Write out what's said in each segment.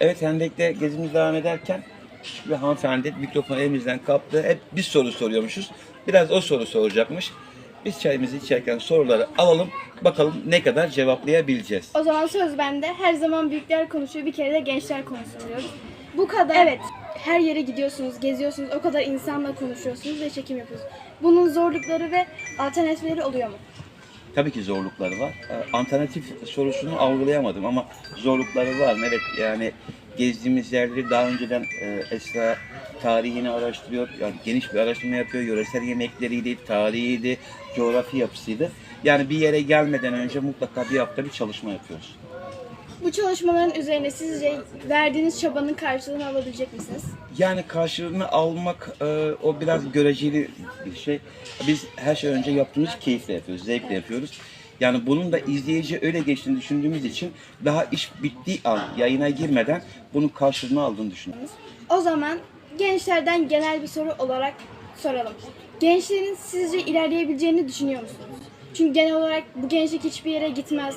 Evet Hendek'te gezimiz devam ederken bir hanımefendi mikrofonu elimizden kaptı. Hep bir soru soruyormuşuz. Biraz o soru soracakmış. Biz çayımızı içerken soruları alalım. Bakalım ne kadar cevaplayabileceğiz. O zaman söz bende. Her zaman büyükler konuşuyor. Bir kere de gençler konuşsun diyoruz. Bu kadar. Evet. Her yere gidiyorsunuz, geziyorsunuz. O kadar insanla konuşuyorsunuz ve çekim yapıyorsunuz. Bunun zorlukları ve alternatifleri oluyor mu? Tabii ki zorlukları var. Ee, Alternatif sorusunu algılayamadım ama zorlukları var? Evet yani gezdiğimiz yerleri daha önceden e, Esra tarihini araştırıyor. Yani geniş bir araştırma yapıyor. Yöresel yemekleriydi, tarihiydi, coğrafi yapısıydı. Yani bir yere gelmeden önce mutlaka bir hafta bir çalışma yapıyoruz. Bu çalışmaların üzerine sizce verdiğiniz çabanın karşılığını alabilecek misiniz? Yani karşılığını almak e, o biraz göreceli bir şey. Biz her şey önce yaptığımız keyifle yapıyoruz, zevkle yapıyoruz. Yani bunun da izleyici öyle geçtiğini düşündüğümüz için daha iş bittiği an yayına girmeden bunun karşılığını aldığını düşünüyoruz. O zaman gençlerden genel bir soru olarak soralım. Gençlerin sizce ilerleyebileceğini düşünüyor musunuz? Çünkü genel olarak bu gençlik hiçbir yere gitmez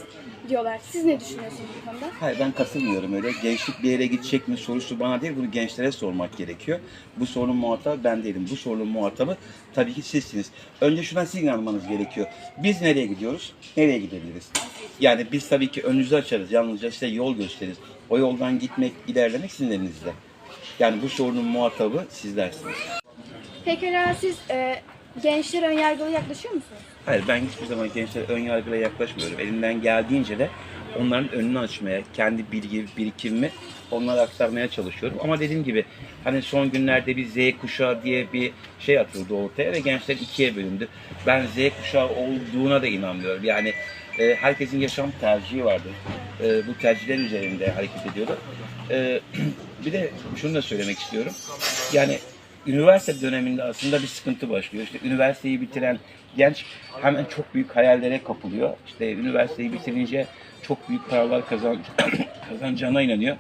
diyorlar. Siz ne düşünüyorsunuz bu konuda? Hayır ben katılmıyorum öyle. Gençlik bir yere gidecek mi sorusu bana değil bunu gençlere sormak gerekiyor. Bu sorunun muhatabı ben değilim. Bu sorunun muhatabı tabii ki sizsiniz. Önce şuna siz inanmanız gerekiyor. Biz nereye gidiyoruz? Nereye gidebiliriz? Yani biz tabii ki önünüzü açarız. Yalnızca size yol gösteririz. O yoldan gitmek, ilerlemek sizin elinizde. Yani bu sorunun muhatabı sizlersiniz. Pekala siz e, gençlere önyargılı yaklaşıyor musunuz? Hayır ben hiçbir zaman gençlere ön yargıyla yaklaşmıyorum. Elimden geldiğince de onların önünü açmaya, kendi bilgi birikimimi onlara aktarmaya çalışıyorum. Ama dediğim gibi hani son günlerde bir Z kuşağı diye bir şey atıldı ortaya ve gençler ikiye bölündü. Ben Z kuşağı olduğuna da inanmıyorum. Yani e, herkesin yaşam tercihi vardır. E, bu tercihler üzerinde hareket ediyorlar. E, bir de şunu da söylemek istiyorum. Yani üniversite döneminde aslında bir sıkıntı başlıyor. İşte üniversiteyi bitiren genç hemen çok büyük hayallere kapılıyor. İşte üniversiteyi bitirince çok büyük paralar kazan kazanacağına inanıyor.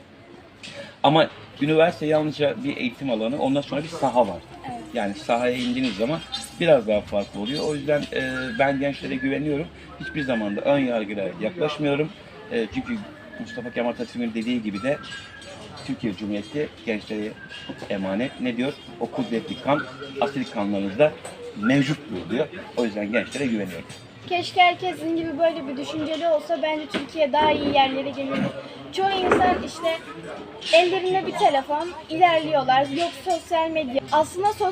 Ama üniversite yalnızca bir eğitim alanı, ondan sonra bir saha var. Yani sahaya indiğiniz zaman biraz daha farklı oluyor. O yüzden e, ben gençlere güveniyorum. Hiçbir zaman da ön yargıyla yaklaşmıyorum. E, çünkü Mustafa Kemal Atatürk'ün dediği gibi de Türkiye Cumhuriyeti gençlere emanet. Ne diyor? O kudretli kan asil kanlarınızda mevcuttur diyor. O yüzden gençlere güveniyorum. Keşke herkes sizin gibi böyle bir düşünceli olsa bence Türkiye daha iyi yerlere gelirdi. Çoğu insan işte ellerinde bir telefon ilerliyorlar. Yok sosyal medya. Aslında sosyal